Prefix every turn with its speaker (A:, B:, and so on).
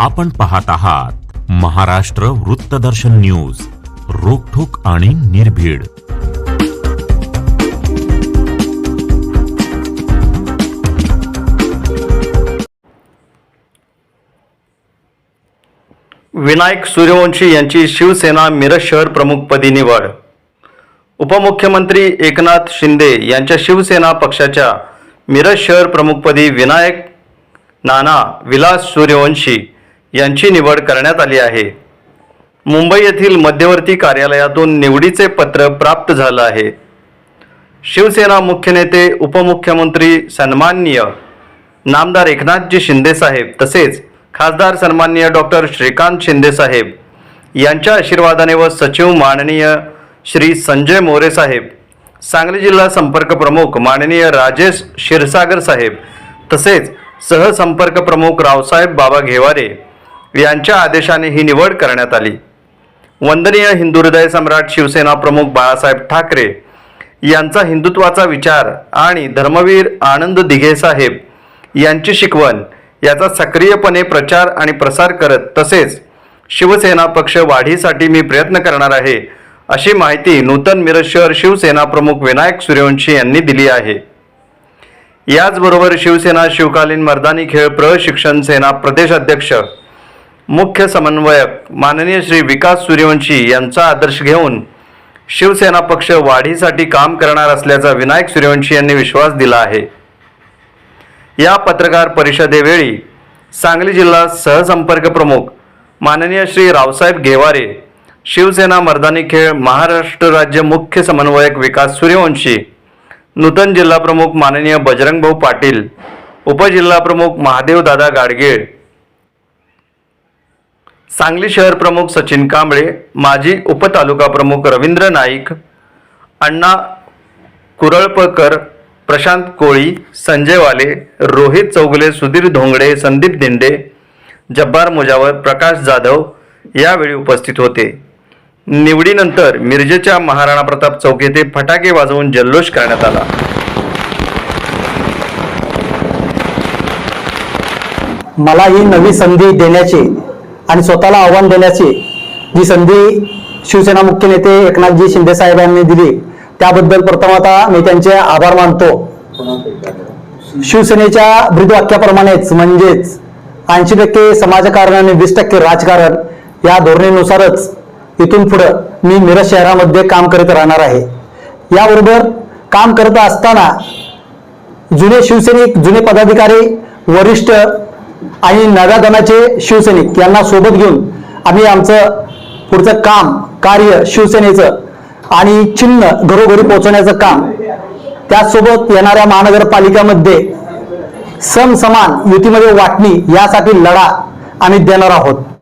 A: आपण पाहत आहात महाराष्ट्र वृत्तदर्शन न्यूज रोखोक आणि निर्भीड.
B: विनायक सूर्यवंशी यांची शिवसेना मिरज शहर प्रमुखपदी निवड. उपमुख्यमंत्री एकनाथ शिंदे यांच्या शिवसेना पक्षाच्या मिरज शहर प्रमुखपदी विनायक नाना विलास सूर्यवंशी यांची निवड करण्यात आली आहे. मुंबई येथील मध्यवर्ती कार्यालयातून निवडीचे पत्र प्राप्त झालं आहे. शिवसेना मुख्य नेते उपमुख्यमंत्री सन्माननीय नामदार एकनाथजी शिंदे साहेब तसेच खासदार सन्माननीय डॉक्टर श्रीकांत शिंदे साहेब यांच्या आशीर्वादाने व सचिव माननीय श्री संजय मोरे साहेब सांगली जिल्हा संपर्क प्रमुख माननीय राजेश क्षीरसागर साहेब तसेच सहसंपर्क प्रमुख रावसाहेब बाबा घेवारे यांच्या आदेशाने ही निवड करण्यात आली. वंदनीय हिंदू हृदय सम्राट शिवसेना प्रमुख बाळासाहेब ठाकरे यांचा हिंदुत्वाचा विचार आणि धर्मवीर आनंद दिघे साहेब यांची शिकवण याचा सक्रियपणे प्रचार आणि प्रसार करत तसेच शिवसेना पक्ष वाढीसाठी मी प्रयत्न करणार आहे अशी माहिती नूतन मिरज शहर शिवसेना प्रमुख विनायक सूर्यवंशी यांनी दिली आहे. याचबरोबर शिवसेना शिवकालीन मर्दानी खेळ प्रशिक्षण सेना प्रदेश अध्यक्ष मुख्य समन्वयक माननीय श्री विकास सूर्यवंशी यांचा आदर्श घेऊन शिवसेना पक्ष वाढीसाठी काम करणार असल्याचा विनायक सूर्यवंशी यांनी विश्वास दिला आहे. या पत्रकार परिषदेवेळी सांगली जिल्हा सहसंपर्क प्रमुख माननीय श्री रावसाहेब घेवारे शिवसेना मर्दानी खेळ महाराष्ट्र राज्य मुख्य समन्वयक विकास सूर्यवंशी नूतन जिल्हा प्रमुख माननीय बजरंगभाऊ पाटील उपजिल्हा प्रमुख महादेवदादा गाडगीळ सांगली शहर प्रमुख सचिन कांबळे माजी उपतालुका प्रमुख रवींद्र नाईक अण्णा कुरळपकर प्रशांत कोळी संजय वाले रोहित चौगुले सुधीर धोंगडे संदीप दिंडे जब्बार मुजावर प्रकाश जाधव यावेळी उपस्थित होते. निवडीनंतर मिरजेच्या महाराणा प्रताप चौक येथे फटाके वाजवून जल्लोष करण्यात आला.
C: मला ही नवी संधी देण्याची आणि स्वतःला आव्हान देण्याची जी संधी शिवसेना मुख्य नेते एकनाथजी शिंदे साहेबांनी दिली त्याबद्दल प्रथमतः मी त्यांचे आभार मानतो. शिवसेनेच्या ब्रीदवाक्याप्रमाणेच म्हणजेच ऐंशी टक्के समाजकारण आणि वीस टक्के राजकारण या धोरणेनुसारच इथून पुढं मी मिरज शहरामध्ये काम करत राहणार आहे. याबरोबर काम करत असताना जुने शिवसैनिक जुने पदाधिकारी वरिष्ठ आणि नव्या दनाचे शिवसैनिक यांना सोबत घेऊन आम्ही आमचं पुढचं काम कार्य शिवसेनेचं आणि चिन्ह घरोघरी पोहोचवण्याचं काम त्याचसोबत येणाऱ्या महानगरपालिकामध्ये सम समान युतीमध्ये वाटणी यासाठी लढा आम्ही देणार आहोत.